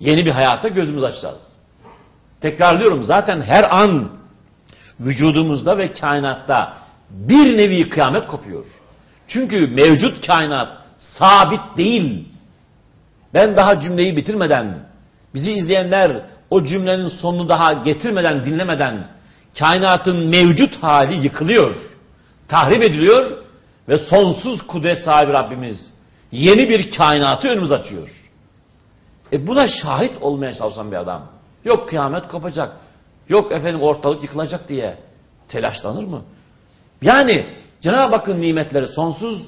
Yeni bir hayata gözümüz açacağız. Tekrarlıyorum zaten her an vücudumuzda ve kainatta bir nevi kıyamet kopuyor. Çünkü mevcut kainat sabit değil. Ben daha cümleyi bitirmeden, bizi izleyenler o cümlenin sonunu daha getirmeden, dinlemeden kainatın mevcut hali yıkılıyor, tahrip ediliyor ve sonsuz kudret sahibi Rabbimiz yeni bir kainatı önümüz açıyor. E buna şahit olmaya çalışan bir adam. Yok kıyamet kopacak, yok efendim ortalık yıkılacak diye telaşlanır mı? Yani Cenab-ı Hakk'ın nimetleri sonsuz,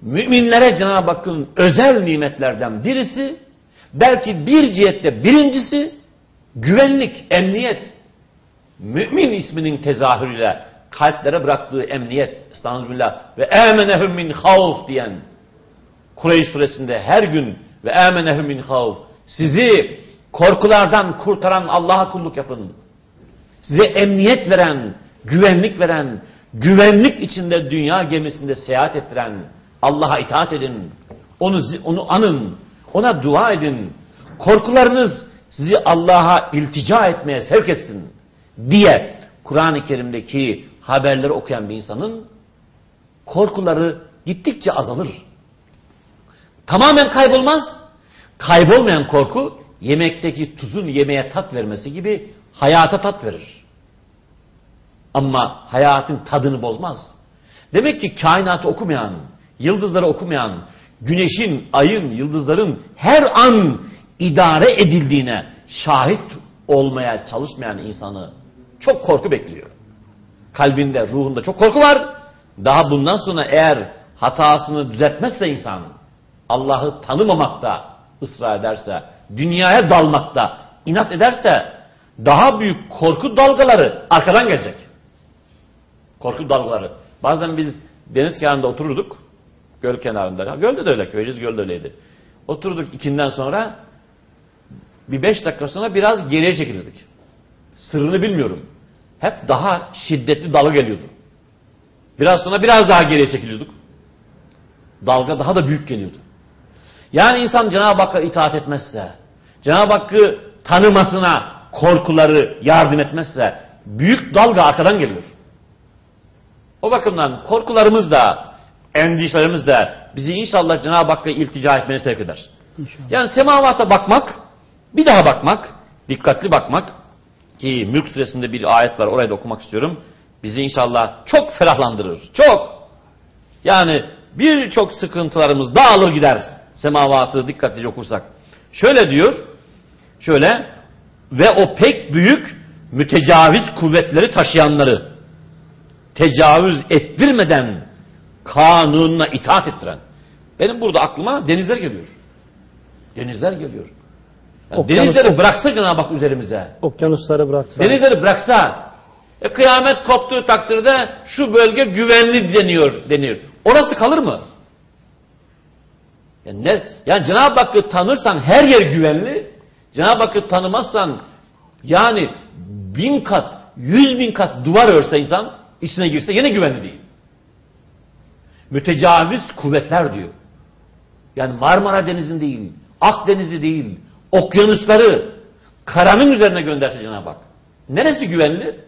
müminlere Cenab-ı Hakk'ın özel nimetlerden birisi, belki bir cihette birincisi, güvenlik, emniyet. Mümin isminin tezahürüyle kalplere bıraktığı emniyet, estağfirullah ve emenehum min havf diyen Kureyş suresinde her gün ve emenehum min havf sizi korkulardan kurtaran Allah'a kulluk yapın. Size emniyet veren, güvenlik veren, güvenlik içinde dünya gemisinde seyahat ettiren Allah'a itaat edin. Onu, onu anın. Ona dua edin. Korkularınız sizi Allah'a iltica etmeye sevk etsin diye Kur'an-ı Kerim'deki haberleri okuyan bir insanın korkuları gittikçe azalır. Tamamen kaybolmaz. Kaybolmayan korku yemekteki tuzun yemeğe tat vermesi gibi hayata tat verir. Ama hayatın tadını bozmaz. Demek ki kainatı okumayan, yıldızları okumayan, güneşin, ayın, yıldızların her an idare edildiğine şahit olmaya çalışmayan insanı çok korku bekliyor. Kalbinde, ruhunda çok korku var. Daha bundan sonra eğer hatasını düzeltmezse insan, Allah'ı tanımamakta ısrar ederse, dünyaya dalmakta inat ederse, daha büyük korku dalgaları arkadan gelecek. Korku dalgaları. Bazen biz deniz kenarında otururduk. Göl kenarında. Gölde de öyle. Köyceğiz Gölde öyleydi. Oturduk ikinden sonra bir beş dakika sonra biraz geriye çekilirdik. Sırrını bilmiyorum. Hep daha şiddetli dalga geliyordu. Biraz sonra biraz daha geriye çekiliyorduk. Dalga daha da büyük geliyordu. Yani insan Cenab-ı Hakk'a itaat etmezse, Cenab-ı Hakk'ı tanımasına korkuları yardım etmezse büyük dalga arkadan geliyor. O bakımdan korkularımız da, endişelerimiz de bizi inşallah Cenab-ı Hakk'a iltica etmeye sevk eder. İnşallah. Yani semavata bakmak, bir daha bakmak, dikkatli bakmak ki Mülk suresinde bir ayet var orayı da okumak istiyorum. Bizi inşallah çok ferahlandırır. Çok. Yani birçok sıkıntılarımız dağılır gider semavatı dikkatlice okursak. Şöyle diyor, şöyle ve o pek büyük mütecaviz kuvvetleri taşıyanları tecavüz ettirmeden kanununa itaat ettiren. Benim burada aklıma denizler geliyor. Denizler geliyor. Yani denizleri bıraksa Cenab-ı Hak üzerimize. Okyanusları bıraksa. Denizleri bıraksa. E, kıyamet koptuğu takdirde şu bölge güvenli deniyor. deniyor. Orası kalır mı? Yani, ne, yani Cenab-ı Hakk'ı tanırsan her yer güvenli. Cenab-ı Hakk'ı tanımazsan yani bin kat, yüz bin kat duvar örse insan içine girse yine güvenli değil. Mütecaviz kuvvetler diyor. Yani Marmara Denizi'nin değil, Akdeniz'i değil, okyanusları karanın üzerine gönderse Cenab-ı Hak. Neresi güvenli?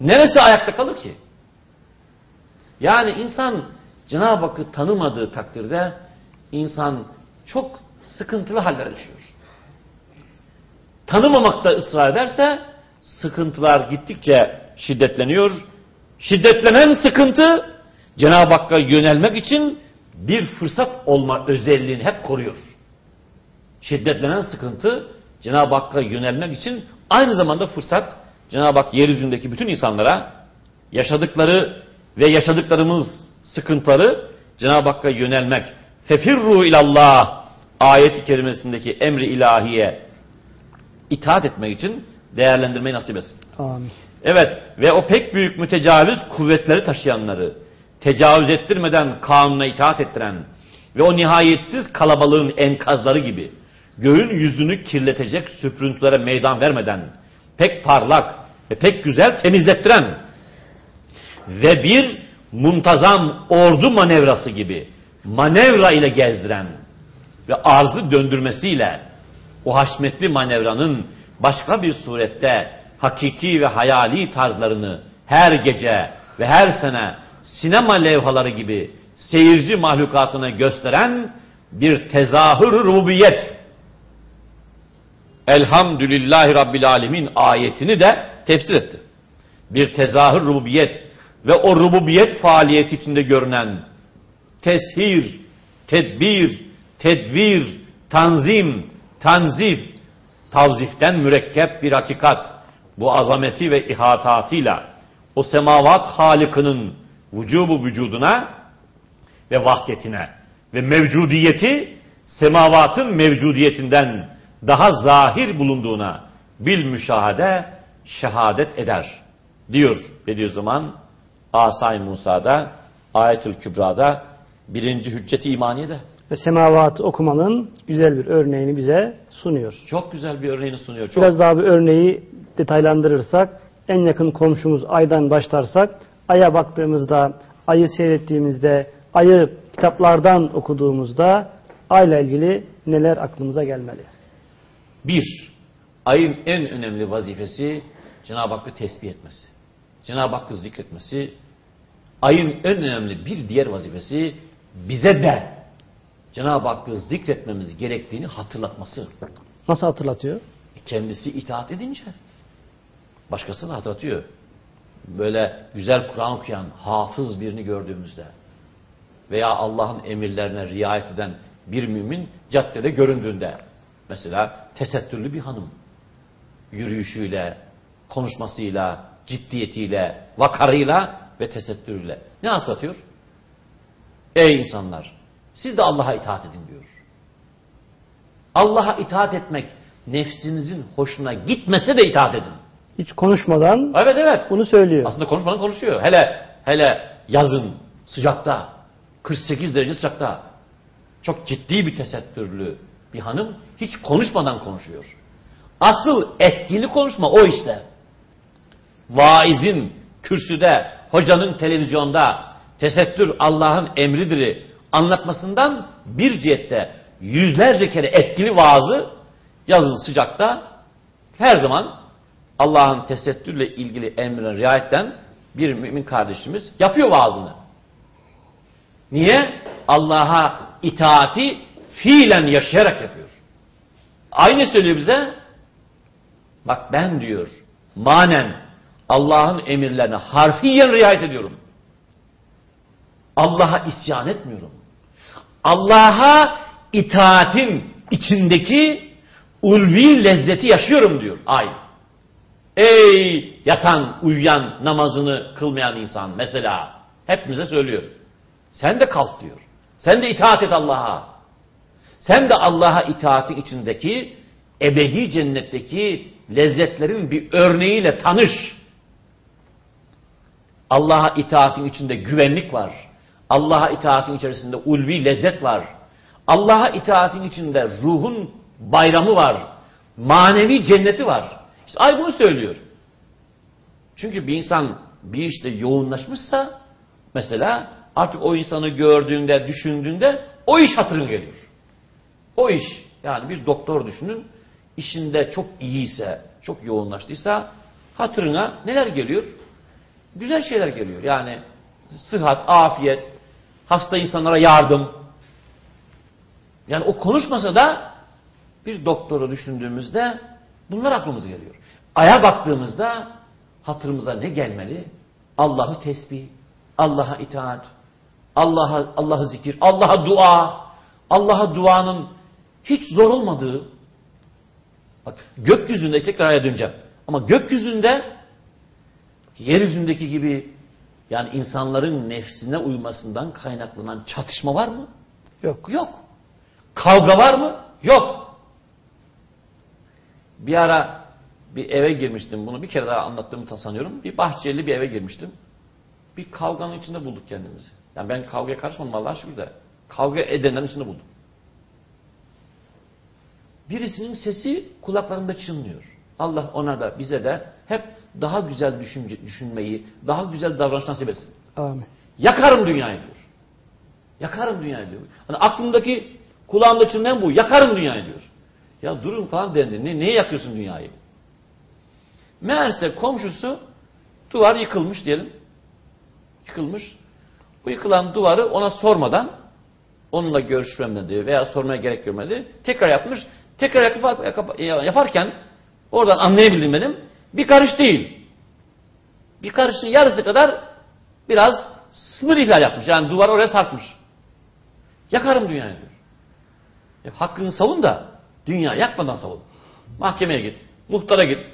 Neresi ayakta kalır ki? Yani insan Cenab-ı Hakk'ı tanımadığı takdirde insan çok sıkıntılı hallere düşüyor. Tanımamakta ısrar ederse sıkıntılar gittikçe şiddetleniyor. Şiddetlenen sıkıntı Cenab-ı Hakk'a yönelmek için bir fırsat olma özelliğini hep koruyor. Şiddetlenen sıkıntı Cenab-ı Hakk'a yönelmek için aynı zamanda fırsat Cenab-ı Hak yeryüzündeki bütün insanlara yaşadıkları ve yaşadıklarımız sıkıntıları Cenab-ı Hakk'a yönelmek. Fefirru ilallah ayeti kerimesindeki emri ilahiye itaat etmek için değerlendirmeyi nasip etsin. Amin. Evet ve o pek büyük mütecaviz kuvvetleri taşıyanları tecavüz ettirmeden kanuna itaat ettiren ve o nihayetsiz kalabalığın enkazları gibi göğün yüzünü kirletecek süprüntülere meydan vermeden pek parlak ve pek güzel temizlettiren ve bir muntazam ordu manevrası gibi manevra ile gezdiren ve arzı döndürmesiyle o haşmetli manevranın başka bir surette hakiki ve hayali tarzlarını her gece ve her sene sinema levhaları gibi seyirci mahlukatına gösteren bir tezahür rububiyet. Elhamdülillahi Rabbil Alemin ayetini de tefsir etti. Bir tezahür rububiyet ve o rububiyet faaliyeti içinde görünen teshir, tedbir, tedbir, tanzim, tanzif, tavziften mürekkep bir hakikat. Bu azameti ve ihatatıyla o semavat halikinin vücubu vücuduna ve vahdetine ve mevcudiyeti semavatın mevcudiyetinden daha zahir bulunduğuna bil müşahede şehadet eder diyor. Bediüzzaman Asay Musa'da Ayetül Kübra'da birinci hücceti imaniyede. Ve semavatı okumanın güzel bir örneğini bize sunuyor. Çok güzel bir örneğini sunuyor. Çok. Biraz daha bir örneği detaylandırırsak, en yakın komşumuz aydan başlarsak, aya baktığımızda, ayı seyrettiğimizde, ayı kitaplardan okuduğumuzda ayla ilgili neler aklımıza gelmeli? Bir, ayın en önemli vazifesi Cenab-ı Hakk'ı tesbih etmesi. Cenab-ı Hakk'ı zikretmesi. Ayın en önemli bir diğer vazifesi bize de Cenab-ı Hakk'ı zikretmemiz gerektiğini hatırlatması. Nasıl hatırlatıyor? Kendisi itaat edince. Başkasını hatırlatıyor. Böyle güzel Kur'an okuyan hafız birini gördüğümüzde veya Allah'ın emirlerine riayet eden bir mümin caddede göründüğünde mesela tesettürlü bir hanım yürüyüşüyle, konuşmasıyla, ciddiyetiyle, vakarıyla ve tesettürüyle ne hatırlatıyor? Ey insanlar! Siz de Allah'a itaat edin diyor. Allah'a itaat etmek nefsinizin hoşuna gitmese de itaat edin. Hiç konuşmadan Evet evet. bunu söylüyor. Aslında konuşmadan konuşuyor. Hele hele yazın sıcakta 48 derece sıcakta çok ciddi bir tesettürlü bir hanım hiç konuşmadan konuşuyor. Asıl etkili konuşma o işte. Vaizin kürsüde, hocanın televizyonda tesettür Allah'ın emridir anlatmasından bir cihette yüzlerce kere etkili vaazı yazın sıcakta her zaman Allah'ın tesettürle ilgili emrine riayetten bir mümin kardeşimiz yapıyor vaazını. Niye? Allah'a itaati fiilen yaşayarak yapıyor. Aynı söylüyor bize. Bak ben diyor manen Allah'ın emirlerine harfiyen riayet ediyorum. Allah'a isyan etmiyorum. Allah'a itaatin içindeki ulvi lezzeti yaşıyorum diyor. Ay. Ey yatan, uyuyan, namazını kılmayan insan mesela. Hepimize söylüyor. Sen de kalk diyor. Sen de itaat et Allah'a. Sen de Allah'a itaatin içindeki ebedi cennetteki lezzetlerin bir örneğiyle tanış. Allah'a itaatin içinde güvenlik var. Allah'a itaatin içerisinde ulvi lezzet var. Allah'a itaatin içinde ruhun bayramı var. Manevi cenneti var. İşte ay bunu söylüyor. Çünkü bir insan bir işte yoğunlaşmışsa mesela artık o insanı gördüğünde, düşündüğünde o iş hatırın geliyor. O iş yani bir doktor düşünün işinde çok iyiyse, çok yoğunlaştıysa hatırına neler geliyor? Güzel şeyler geliyor. Yani sıhhat, afiyet, hasta insanlara yardım. Yani o konuşmasa da bir doktoru düşündüğümüzde bunlar aklımıza geliyor. Aya baktığımızda hatırımıza ne gelmeli? Allah'ı tesbih, Allah'a itaat, Allah'a Allah'ı zikir, Allah'a dua, Allah'a duanın hiç zor olmadığı bak gökyüzünde tekrar aya döneceğim. Ama gökyüzünde yeryüzündeki gibi yani insanların nefsine uymasından kaynaklanan çatışma var mı? Yok. Yok. Kavga var mı? Yok. Bir ara bir eve girmiştim. Bunu bir kere daha anlattığımı sanıyorum. Bir bahçeli bir eve girmiştim. Bir kavganın içinde bulduk kendimizi. Yani ben kavgaya karışmadım Allah'a şükür de. Kavga edenlerin içinde buldum. Birisinin sesi kulaklarında çınlıyor. Allah ona da bize de hep daha güzel düşünce, düşünmeyi, daha güzel davranış nasip etsin. Amin. Yakarım dünyayı diyor. Yakarım dünyayı diyor. Hani aklımdaki kulağımda çınlayan bu. Yakarım dünyayı diyor. Ya durun falan dendi. Ne, niye yakıyorsun dünyayı? Meğerse komşusu duvar yıkılmış diyelim. Yıkılmış. Bu yıkılan duvarı ona sormadan onunla görüşmemedi veya sormaya gerek görmedi. Tekrar yapmış. Tekrar yapıp, yaparken oradan anlayabildim benim. Bir karış değil. Bir karışın yarısı kadar biraz sınır ihlal yapmış. Yani duvar oraya sarkmış. Yakarım dünyayı diyor. E, hakkını savun da dünya yakmadan savun. Mahkemeye git. Muhtara git.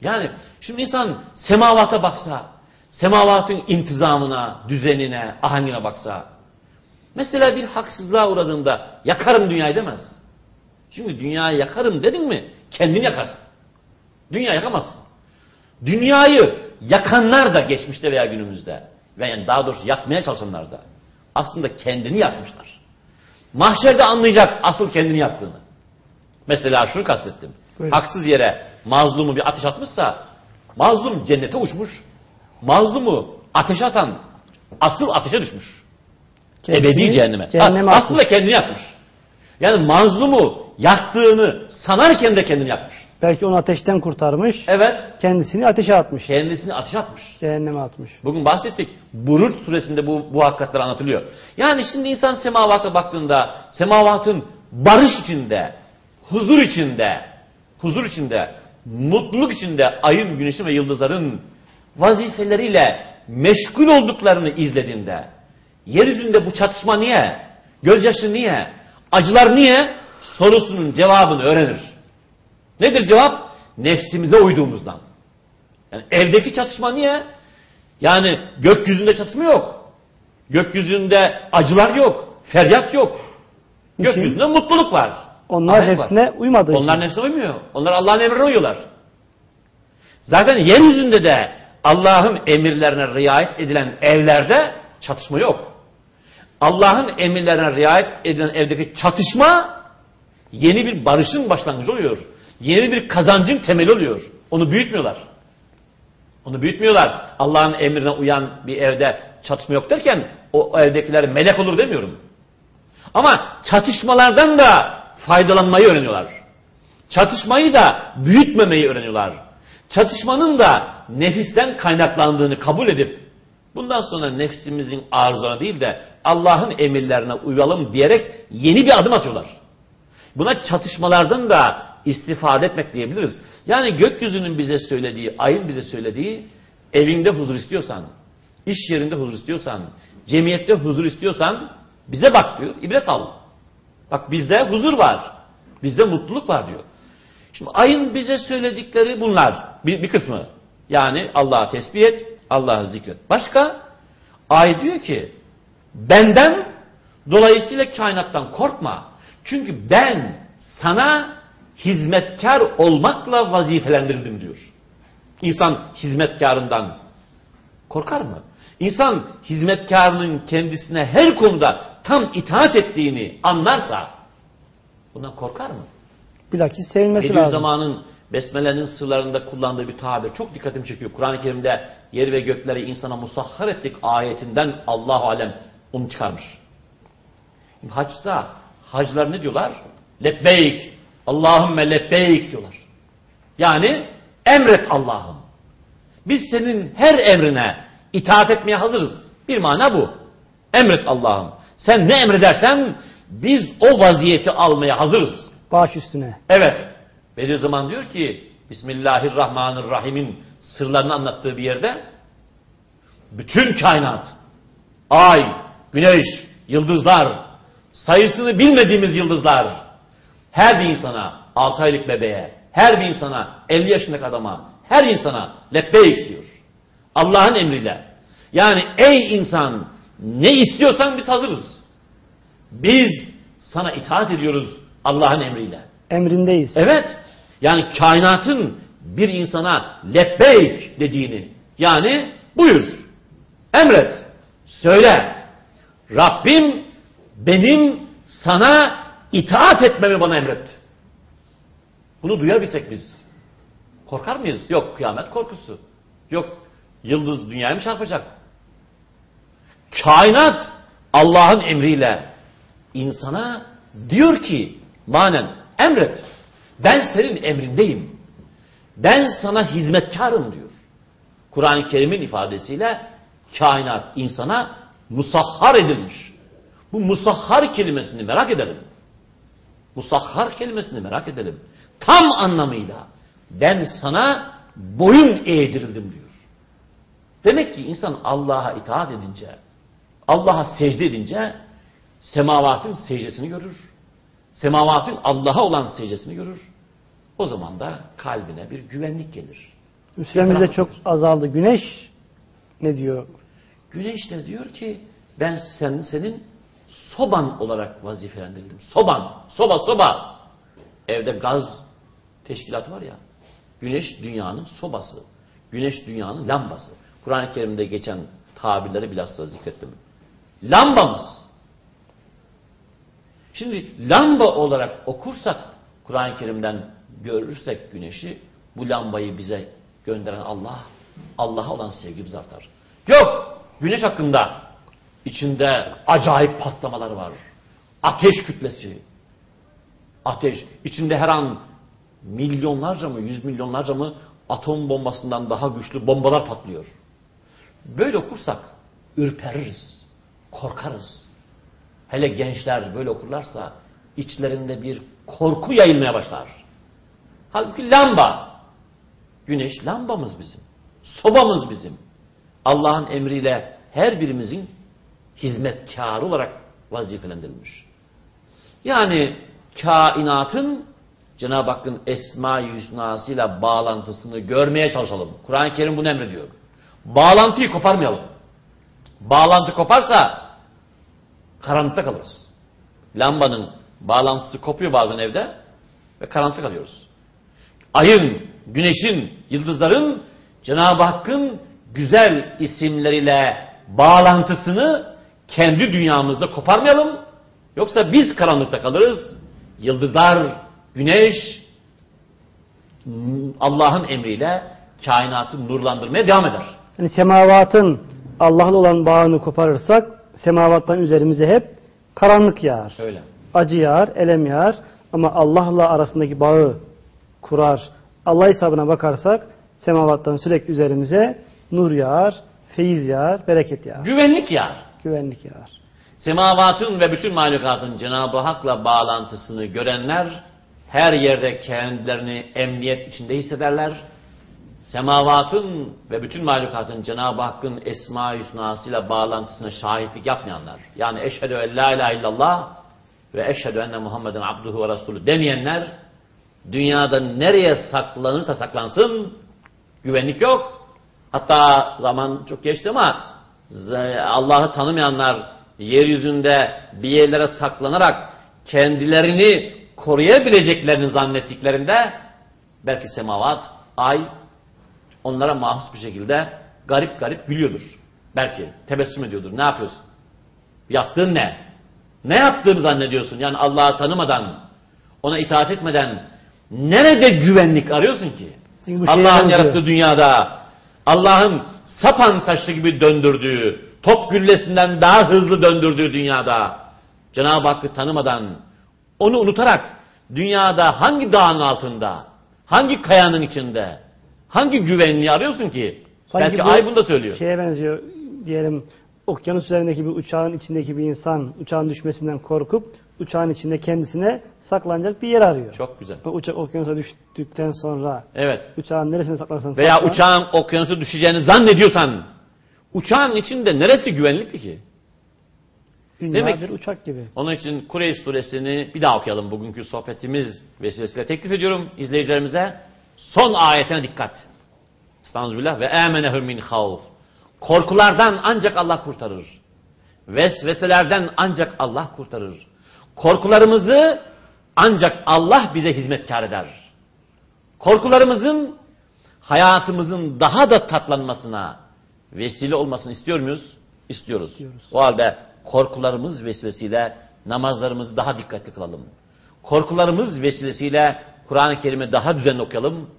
Yani şimdi insan semavata baksa, semavatın intizamına, düzenine, ahengine baksa, mesela bir haksızlığa uğradığında yakarım dünyayı demez. Çünkü dünyayı yakarım dedin mi kendini yakarsın. Dünya yakamazsın. Dünyayı yakanlar da geçmişte veya günümüzde ve yani daha doğrusu yakmaya çalışanlar da aslında kendini yakmışlar. Mahşerde anlayacak asıl kendini yaktığını. Mesela şunu kastettim. Buyurun. Haksız yere mazlumu bir ateş atmışsa mazlum cennete uçmuş. Mazlumu ateş atan asıl ateşe düşmüş. Kendini, Ebedi cehenneme. cehenneme ha, aslında kendini yakmış. Yani mazlumu yaktığını sanarken de kendini yakmış. Belki onu ateşten kurtarmış. Evet. Kendisini ateşe atmış. Kendisini ateşe atmış. Cehenneme atmış. Bugün bahsettik. Burut suresinde bu, bu hakikatler anlatılıyor. Yani şimdi insan semavata baktığında semavatın barış içinde, huzur içinde, huzur içinde, mutluluk içinde ayın, güneşin ve yıldızların vazifeleriyle meşgul olduklarını izlediğinde yeryüzünde bu çatışma niye? Gözyaşı niye? Acılar niye? Sorusunun cevabını öğrenir. Nedir cevap? Nefsimize uyduğumuzdan. Yani evdeki çatışma niye? Yani gökyüzünde çatışma yok. Gökyüzünde acılar yok. Feryat yok. Gökyüzünde mutluluk var. Onlar Ahenk nefsine var. uymadığı Onlar için. nefsine uymuyor. Onlar Allah'ın emrine uyuyorlar. Zaten yeryüzünde de Allah'ın emirlerine riayet edilen evlerde çatışma yok. Allah'ın emirlerine riayet edilen evdeki çatışma yeni bir barışın başlangıcı oluyor. Yeni bir kazancın temeli oluyor. Onu büyütmüyorlar. Onu büyütmüyorlar. Allah'ın emrine uyan bir evde çatışma yok derken o evdekiler melek olur demiyorum. Ama çatışmalardan da faydalanmayı öğreniyorlar. Çatışmayı da büyütmemeyi öğreniyorlar. Çatışmanın da nefisten kaynaklandığını kabul edip bundan sonra nefsimizin arzularına değil de Allah'ın emirlerine uyalım diyerek yeni bir adım atıyorlar. Buna çatışmalardan da istifade etmek diyebiliriz. Yani gökyüzünün bize söylediği, ayın bize söylediği evinde huzur istiyorsan, iş yerinde huzur istiyorsan, cemiyette huzur istiyorsan bize bak diyor, ibret al. Bak bizde huzur var, bizde mutluluk var diyor. Şimdi ayın bize söyledikleri bunlar, bir, bir kısmı. Yani Allah'a tesbih et, Allah'ı zikret. Başka? Ay diyor ki, benden dolayısıyla kainattan korkma. Çünkü ben sana hizmetkar olmakla vazifelendirdim diyor. İnsan hizmetkarından korkar mı? İnsan hizmetkarının kendisine her konuda tam itaat ettiğini anlarsa bundan korkar mı? Bilakis sevilmesi lazım. zamanın Besmele'nin sırlarında kullandığı bir tabir çok dikkatimi çekiyor. Kur'an-ı Kerim'de yer ve gökleri insana musahhar ettik ayetinden Allah alem onu çıkarmış. Haçta hacılar ne diyorlar? Lebbeyk Allahümme lebbeyk diyorlar. Yani emret Allah'ım. Biz senin her emrine itaat etmeye hazırız. Bir mana bu. Emret Allah'ım. Sen ne emredersen biz o vaziyeti almaya hazırız. Baş üstüne. Evet. Bediüzzaman diyor ki Bismillahirrahmanirrahim'in sırlarını anlattığı bir yerde bütün kainat, ay, güneş, yıldızlar, sayısını bilmediğimiz yıldızlar, her bir insana, 6 aylık bebeğe, her bir insana, 50 yaşındaki adama, her insana lebbeyk diyor. Allah'ın emriyle. Yani ey insan ne istiyorsan biz hazırız. Biz sana itaat ediyoruz Allah'ın emriyle. Emrindeyiz. Evet. Yani kainatın bir insana lebbeyk dediğini yani buyur, emret, söyle. Rabbim benim sana itaat etmemi bana emretti. Bunu duyabilsek biz korkar mıyız? Yok kıyamet korkusu. Yok yıldız dünyaya mı çarpacak? Kainat Allah'ın emriyle insana diyor ki manen Emret. Ben senin emrindeyim. Ben sana hizmetkarım diyor. Kur'an-ı Kerim'in ifadesiyle kainat insana musahhar edilmiş. Bu musahhar kelimesini merak edelim. Musahhar kelimesini merak edelim. Tam anlamıyla ben sana boyun eğdirildim diyor. Demek ki insan Allah'a itaat edince, Allah'a secde edince semavatın secdesini görür. Semavatın Allah'a olan secdesini görür. O zaman da kalbine bir güvenlik gelir. Ülkemizde çok azaldı. Güneş ne diyor? Güneş de diyor ki ben sen, senin soban olarak vazifelendirildim. Soban, soba, soba. Evde gaz teşkilatı var ya. Güneş dünyanın sobası. Güneş dünyanın lambası. Kur'an-ı Kerim'de geçen tabirleri bilhassa zikrettim. Lambamız. Şimdi lamba olarak okursak Kur'an-ı Kerim'den görürsek güneşi bu lambayı bize gönderen Allah, Allah'a olan sevgimiz artar. Yok, güneş hakkında içinde acayip patlamalar var. Ateş kütlesi. Ateş. içinde her an milyonlarca mı, yüz milyonlarca mı atom bombasından daha güçlü bombalar patlıyor. Böyle okursak ürpeririz, korkarız. Hele gençler böyle okurlarsa içlerinde bir korku yayılmaya başlar. Halbuki lamba. Güneş lambamız bizim. Sobamız bizim. Allah'ın emriyle her birimizin hizmetkarı olarak vazifelendirilmiş. Yani kainatın Cenab-ı Hakk'ın Esma-i Hüsna'sıyla bağlantısını görmeye çalışalım. Kur'an-ı Kerim bunu emrediyor. Bağlantıyı koparmayalım. Bağlantı koparsa karanlıkta kalırız. Lambanın bağlantısı kopuyor bazen evde ve karanlıkta kalıyoruz. Ayın, güneşin, yıldızların Cenab-ı Hakk'ın güzel isimleriyle bağlantısını kendi dünyamızda koparmayalım. Yoksa biz karanlıkta kalırız. Yıldızlar, güneş Allah'ın emriyle kainatı nurlandırmaya devam eder. Yani semavatın Allah'la olan bağını koparırsak semavattan üzerimize hep karanlık yağar. Öyle. Acı yağar, elem yağar. Ama Allah'la arasındaki bağı kurar. Allah hesabına bakarsak semavattan sürekli üzerimize nur yağar, feyiz yağar, bereket yağar, Güvenlik yağar. Güvenlik yağar. Semavatın ve bütün mahlukatın Cenab-ı Hak'la bağlantısını görenler her yerde kendilerini emniyet içinde hissederler. Semavatın ve bütün mahlukatın Cenab-ı Hakk'ın Esma-i Hüsna'sıyla bağlantısına şahitlik yapmayanlar, yani eşhedü en la ilahe illallah ve eşhedü enne Muhammeden abduhu ve resulü demeyenler, dünyada nereye saklanırsa saklansın, güvenlik yok. Hatta zaman çok geçti ama Allah'ı tanımayanlar yeryüzünde bir yerlere saklanarak kendilerini koruyabileceklerini zannettiklerinde belki semavat, ay onlara mahsus bir şekilde garip garip gülüyordur. Belki tebessüm ediyordur. Ne yapıyorsun? Yaptığın ne? Ne yaptığını zannediyorsun? Yani Allah'ı tanımadan, ona itaat etmeden nerede güvenlik arıyorsun ki? Allah'ın yarattığı dünyada, Allah'ın sapan taşı gibi döndürdüğü, top güllesinden daha hızlı döndürdüğü dünyada, Cenab-ı Hakk'ı tanımadan, onu unutarak dünyada hangi dağın altında, hangi kayanın içinde, hangi güvenliği arıyorsun ki? Belki bu ay bunu da söylüyor. Şeye benziyor diyelim okyanus üzerindeki bir uçağın içindeki bir insan uçağın düşmesinden korkup uçağın içinde kendisine saklanacak bir yer arıyor. Çok güzel. O uçak okyanusa düştükten sonra Evet. uçağın neresine saklarsan Veya sakla, uçağın okyanusa düşeceğini zannediyorsan, uçağın içinde neresi güvenlikli ki? dünya demek- bir uçak gibi. Onun için Kureyş suresini bir daha okuyalım bugünkü sohbetimiz vesilesiyle teklif ediyorum izleyicilerimize. Son ayetine dikkat. Estağfirullah ve amenehum min havf. Korkulardan ancak Allah kurtarır. Vesveselerden ancak Allah kurtarır. Korkularımızı ancak Allah bize hizmetkar eder. Korkularımızın hayatımızın daha da tatlanmasına vesile olmasını istiyor muyuz? İstiyoruz. İstiyoruz. O halde korkularımız vesilesiyle namazlarımızı daha dikkatli kılalım. Korkularımız vesilesiyle Kur'an-ı Kerim'i daha düzenli okuyalım.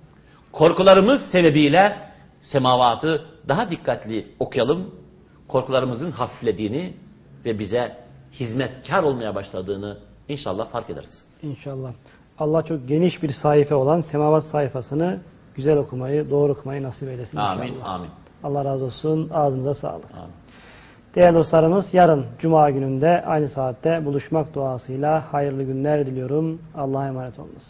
Korkularımız sebebiyle semavatı daha dikkatli okuyalım. Korkularımızın hafiflediğini ve bize hizmetkar olmaya başladığını inşallah fark ederiz. İnşallah. Allah çok geniş bir sayfa olan semavat sayfasını güzel okumayı, doğru okumayı nasip eylesin Amin, inşallah. amin. Allah razı olsun. Ağzınıza sağlık. amin. Değerli dostlarımız yarın Cuma gününde aynı saatte buluşmak duasıyla hayırlı günler diliyorum. Allah'a emanet olunuz.